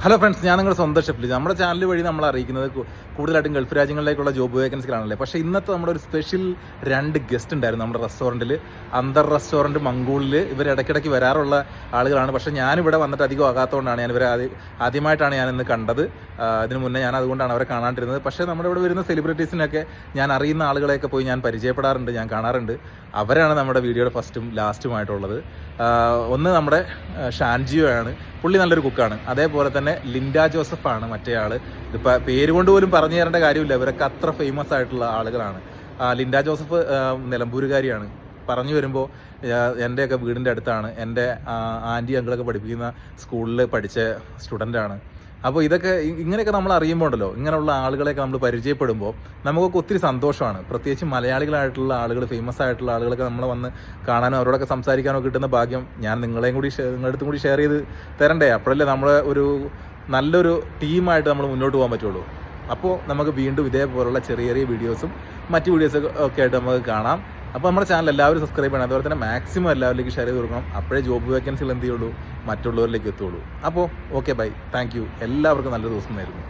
Hello friends ഞാൻ നിങ്ങളുടെ സ്വന്തം ഷെഫിൽ നമ്മുടെ ചാനൽ വഴി നമ്മൾ അറിയിക്കുന്നത് കൂടുതലായിട്ടും ഗൾഫ് രാജ്യങ്ങളിലേക്കുള്ള ജോബ് വേക്കൻസികളാണല്ലേ പക്ഷേ ഇന്നത്തെ നമ്മുടെ ഒരു സ്പെഷ്യൽ രണ്ട് ഗസ്റ്റ് ഉണ്ടായിരുന്നു നമ്മുടെ റെസ്റ്റോറന്റിൽ അന്തർ റെസ്റ്റോറന്റ് മംഗൂളിൽ ഇവർ ഇടയ്ക്കിടയ്ക്ക് വരാറുള്ള ആളുകളാണ്. പക്ഷേ ഞാനിവിടെ വന്നിട്ട് അധികം ആകാത്തതുകൊണ്ടാണ് ഞാൻ ഇവരെ ആദ്യ- ആദ്യമായിട്ടാണ് ഞാൻ ഇന്ന് കണ്ടത് അതിന് മുന്നേ ഞാൻ അതുകൊണ്ടാണ് അവരെ കാണാണ്ടിരുന്നത്. പക്ഷേ നമ്മുടെ ഇവിടെ വരുന്ന സെലിബ്രിറ്റീസിനൊക്കെ ഞാൻ അറിയുന്ന ആളുകളെയൊക്കെ പോയി ഞാൻ പരിചയപ്പെടാറുണ്ട് ഞാൻ കാണാറുണ്ട്. അവരാണ് നമ്മുടെ വീഡിയോയുടെ ഫസ്റ്റും ലാസ്റ്റുമായിട്ടുള്ളത് ഒന്ന് നമ്മുടെ ഷാൻജിയോ ആണ് പുള്ളി നല്ലൊരു കുക്കാണ്. അതേപോലെ തന്നെ ലിൻഡ ജോസഫ് ആണ് മറ്റേ ആൾ ഇതിപ്പോൾ പേര് കൊണ്ട് പോലും പറഞ്ഞു തരേണ്ട കാര്യമില്ല. ഇവരൊക്കെ അത്ര ഫേമസ് ആയിട്ടുള്ള ആളുകളാണ്. ലിൻഡ ജോസഫ് നിലമ്പൂരുകാരിയാണ്. പറഞ്ഞു വരുമ്പോൾ എന്റെയൊക്കെ വീടിന്റെ അടുത്താണ്. എന്റെ ആന്റി അങ്കിളൊക്കെ പഠിപ്പിക്കുന്ന സ്കൂളിൽ പഠിച്ച സ്റ്റുഡന്റാണ് അപ്പോൾ ഇതൊക്കെ ഇങ്ങനെയൊക്കെ നമ്മൾ അറിയുമ്പോൾ ഉണ്ടല്ലോ ഇങ്ങനെയുള്ള ആളുകളെയൊക്കെ നമ്മൾ പരിചയപ്പെടുമ്പോൾ നമുക്കൊക്കെ ഒത്തിരി സന്തോഷമാണ്. പ്രത്യേകിച്ച് മലയാളികളായിട്ടുള്ള ആളുകൾ ഫേമസ് ആയിട്ടുള്ള ആളുകളൊക്കെ നമ്മൾ വന്ന് കാണാനും അവരോടൊക്കെ സംസാരിക്കാനോ കിട്ടുന്ന ഭാഗ്യം ഞാൻ നിങ്ങളെയും കൂടി നിങ്ങളുടെ അടുത്തും കൂടി ഷെയർ ചെയ്ത് തരണ്ടേ? അപ്പോഴല്ലേ നമ്മൾ ഒരു നല്ലൊരു ടീമായിട്ട് നമ്മൾ മുന്നോട്ട് പോകാൻ പറ്റുള്ളൂ. അപ്പോൾ നമുക്ക് വീണ്ടും ഇതേപോലുള്ള ചെറിയ ചെറിയ വീഡിയോസും മറ്റ് വീഡിയോസൊക്കെ ഒക്കെ ആയിട്ട് നമുക്ക് കാണാം. അപ്പോൾ നമ്മുടെ ചാനൽ എല്ലാവരും സബ്സ്ക്രൈബ് ചെയ്യണം. അതുപോലെ തന്നെ മാക്സിമം എല്ലാവരിലേക്ക് ഷെയർ ചെയ്ത് കൊടുക്കണം. അപ്പോഴേ ജോബ് വേക്കൻസികൾ എന്ത് ചെയ്യുള്ളൂ? മറ്റുള്ളവരിലേക്ക് എത്തുള്ളൂ. അപ്പോൾ ഓക്കെ ബൈ താങ്ക് എല്ലാവർക്കും നല്ല ദിവസം നേരുന്നു.